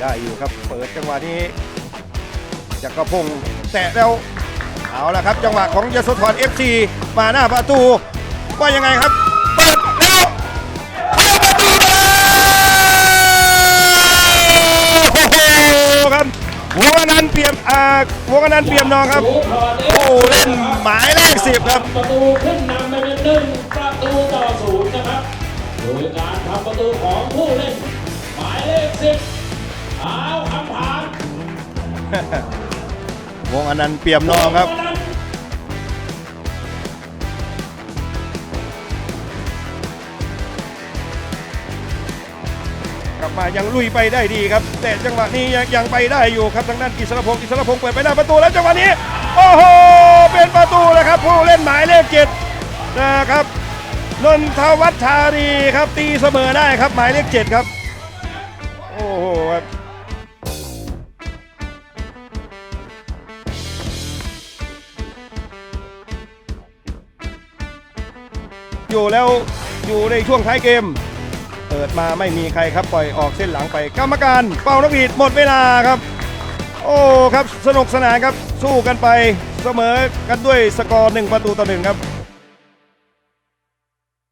ได้อยู่ครับ เปิดจังหวะนี้จักรพงศ์แตะแล้วเอาละครับ จังหวะของยโสธร FC มาหน้าประตูว่ายังไงครับเปิดแล้วเข้าประตูแล้วโอ้โหครับวงนันเปี่ยมอ่าวงนันเปี่ยมนองครับโอ้เล่นหมายเลขสิบครับประตูขึ้นนำไปเป็นหนึ่งประตูต่อศูนย์นะครับโดยการทำประตูของผู้เล่นหมายเลขสิบ เอาคำผ่านวงอนันต์เปี่ยมนองครับ กลับมายังลุยไปได้ดีครับ แต่จังหวะนี้ยังยังไปได้อยู่ครับทางด้านกิษณพงศ์กิษณพงศ์เปิดไปหน้าประตูแล้วจังหวะนี้ โอ้โห เป็นประตูแล้วครับ ผู้เล่นหมายเลขเจ็ดนะครับนนทวัฒชารีครับตีเสมอได้ครับหมายเลขเจ็ดครับ โอ้โหครับ อยู่แล้วอยู่ในช่วงท้ายเกม เปิดมาไม่มีใครครับปล่อยออกเส้นหลังไปกรรมการเป่านกหวีดหมดเวลาครับ โอ้ครับสนุกสนานครับสู้กันไปเสมอกันด้วยสกอร์หนึ่งประตูต่อหนึ่งครับ